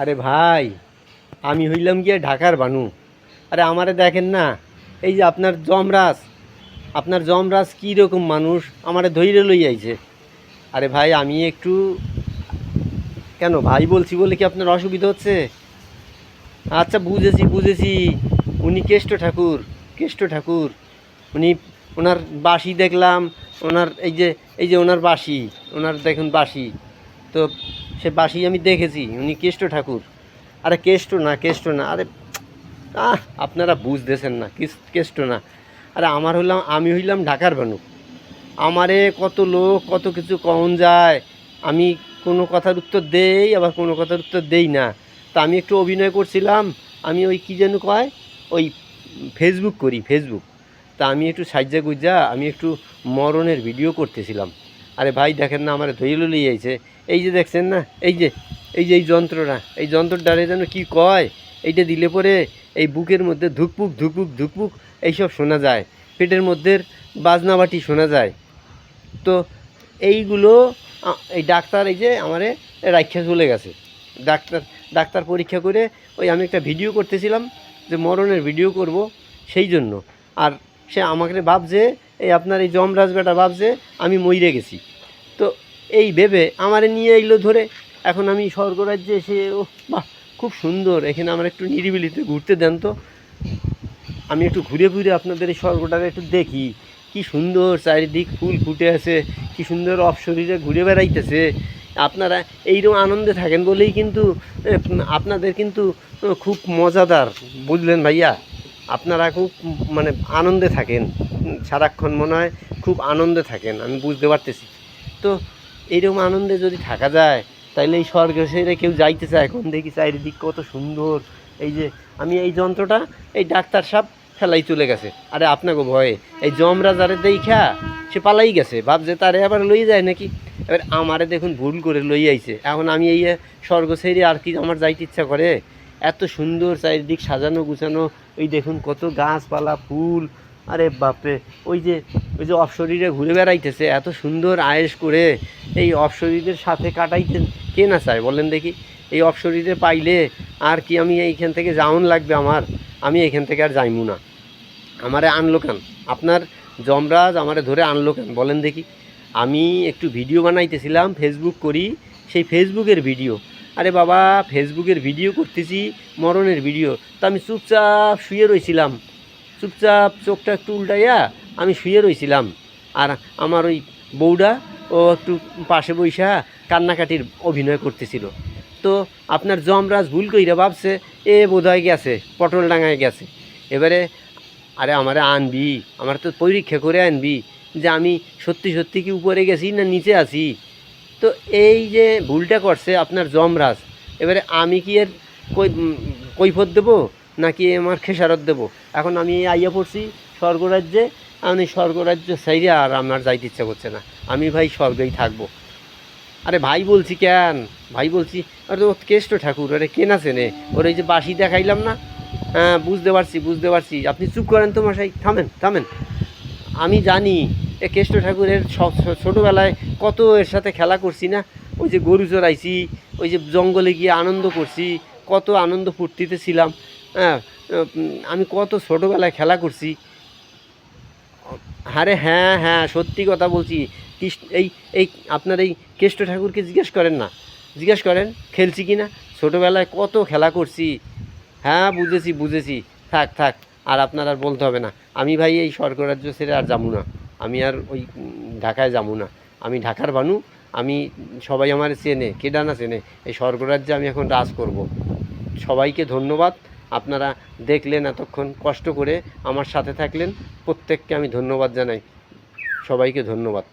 আরে ভাই, আমি হইলাম গিয়ে ঢাকার বানু। আরে আমারে দেখেন না, এই যে আপনার জমরাজ আপনার জমরাজ কী রকম মানুষ, আমারে ধৈর্য লই আইছে। আরে ভাই, আমি একটু, কেন ভাই বলছি বলে কি আপনার অসুবিধা হচ্ছে? আচ্ছা বুঝেছি বুঝেছি। উনি কেষ্ট ঠাকুর কেষ্ট ঠাকুর। উনি ওনার বাসি দেখলাম, ওনার এই যে এই যে ওনার বাসি ওনার দেখুন বাসি তো সে বাসি আমি দেখেছি, উনি কেষ্ট ঠাকুর। আরে কেষ্ট না কেষ্ট না, আরে আহ, আপনারা বুঝতেছেন না কেষ্ট না। আরে আমার হইলাম, আমি হইলাম ঢাকার বানু আমারে কত লোক, কত কিছু কখন যায়, আমি কোনো কথার উত্তর দেই, আবার কোনো কথার উত্তর দেই না। তা আমি একটু অভিনয় করছিলাম, আমি ওই কী যেন কয়, ওই ফেসবুক করি ফেসবুক তা আমি একটু সাজ্জা গুজ্জা আমি একটু মরণের ভিডিও করতেছিলাম। আরে ভাই, দেখেন না, আমার লিয়ে আইছে। এই যে দেখছেন না, এই যে এই যে এই যন্ত্রটা, এই যন্ত্রটারে যেন কি কয়, এইটা দিলে পরে এই বুকের মধ্যে ধুকপুক ধুকপুক ধুকপুক, এইসব শোনা যায়। পেটের মধ্যে বাজনাবাটি শোনা যায়। তো এইগুলো এই ডাক্তার এই যে আমারে রাখা চলে গেছে। ডাক্তার ডাক্তার পরীক্ষা করে ওই আমি একটা ভিডিও করতেছিলাম যে মরণের ভিডিও করব সেই জন্য। আর সে আমাকে ভাবছে এই আপনার এই যমরাজ বেটা ভাবছে, আমি মইরে গেছি। তো এই ভেবে আমারে নিয়ে এগুলো ধরে, এখন আমি স্বর্গরাজ্যে এসে, ও বাহ, খুব সুন্দর। এখানে আমার একটু নিরিবিলিতে ঘুরতে দেন তো। আমি একটু ঘুরে ঘুরে আপনাদের এই স্বর্গটাকে একটু দেখি। কি সুন্দর চারিদিক ফুল ফুটে আছে, কি সুন্দর অপশরীরে ঘুরে বেড়াইতেছে। আপনারা এইরকম আনন্দে থাকেন বলেই কিন্তু আপনাদের কিন্তু খুব মজাদার, বুঝলেন ভাইয়া? আপনারা খুব মানে আনন্দে থাকেন। সারাক্ষণ মনে হয় খুব আনন্দে থাকেন, আমি বুঝতে পারতেছি। তো এইরকম আনন্দে যদি থাকা যায়, তাইলে এই স্বর্গে সেরে কেউ যাইতে চায় এখন দেখি চারিদিক কত সুন্দর। এই যে আমি এই যন্ত্রটা এই ডাক্তার সাহেব ফেলাই চলে গেছে। আরে আপনাকে ভয়ে, এই জমরা যারে দেখা সে পালাই গেছে। ভাবছে তারে আবার লই যায় নাকি? এবার আমারে দেখুন ভুল করে লই আইছে। এখন আমি এই স্বর্গ ছেড়ে আর কি আমার যাইতে ইচ্ছা করে? এত সুন্দর চারিদিক সাজানো গুছানো, ওই দেখুন কত গাছপালা, ফুল আরে বাপরে, ওই যে ওই যে অপশরীরে ঘুরে বেড়াইতেছে, এত সুন্দর আয়েস করে এই অপশরীরের সাথে কাটাইতে কে না চায়? বলেন দেখি, এই অপশরীরে পাইলে আর কি আমি এইখান থেকে যাওন লাগবে আমার? আমি এখান থেকে আর যাইমু না। আমারে আনলো কেন? আপনার যমরাজ আমারে ধরে আনলো কেন? বলেন দেখি। আমি একটু ভিডিও বানাইতেছিলাম ফেসবুক করি, সেই ফেসবুকের ভিডিও। আরে বাবা ফেসবুকের ভিডিও করতেছি, মরণের ভিডিও। তা আমি চুপচাপ শুয়ে রইছিলাম। চুপচাপ চোখটা একটু উল্টাইয়া আমি শুয়ে রইছিলাম। আর আমার ওই বউডা, ও একটু পাশে বইসা কান্নাকাটির অভিনয় করতেছিল। তো আপনার জমরাজ ভুল কইরা ভাবছে, এ বোধহয় গেছে, পটল ডাঙায় গেছে। এবারে, আরে আমারে আনবি, আমার তো পরীক্ষা করে আনবি যে আমি সত্যি সত্যি কি উপরে গেছি না নিচে আছি। তো এই যে ভুলটা করছে আপনার জমরাজ এবারে আমি কি এর কৈফত দেবো? নাকি আমার খেসারত দেবো? এখন আমি আইয়া পড়ছি স্বর্গরাজ্যে, আমি স্বর্গরাজ্য সাইরে আর আমার যাইতে ইচ্ছা করছে না। আমি ভাই স্বর্গেই থাকব। আরে ভাই বলছি কেন? ভাই বলছি, আরে ও কেষ্ট ঠাকুর, আরে কেন আছে নে ওর এই যে বাসি দেখাইলাম না? হ্যাঁ বুঝতে পারছি বুঝতে পারছি। আপনি চুপ করেন তো মশাই, থামেন থামেন। আমি জানি এ কেষ্ট ঠাকুরের ছোটোবেলায় কত এর সাথে খেলা করছি না? ওই যে গরু চড়াইছি, ওই যে জঙ্গলে গিয়ে আনন্দ করছি, কত আনন্দ ফুর্তিতে ছিলাম। হ্যাঁ আমি কত ছোটোবেলায় খেলা করছি। আরে হ্যাঁ হ্যাঁ সত্যি কথা বলছি। এই এই আপনার এই কেষ্ট ঠাকুরকে জিজ্ঞেস করেন না? জিজ্ঞেস করেন, খেলছি কি না ছোটোবেলায় কত খেলা করছি? হ্যাঁ বুঝেছি বুঝেছি। থাক থাক, আর আপনার আর বলতে হবে না। আমি ভাই এই স্বর্গরাজ্য ছেড়ে আর যাব না। আমি আর ওই ঢাকায় যাব না। আমি ঢাকার বানু, আমি সবাই আমার চেনে কেডা না চেনে, এই স্বর্গরাজ্যে আমি এখন রাজ করব। সবাইকে ধন্যবাদ। আপনারা দেখলেন এতক্ষণ কষ্ট করে আমার সাথে থাকলেন। প্রত্যেককে আমি ধন্যবাদ জানাই। সবাইকে ধন্যবাদ।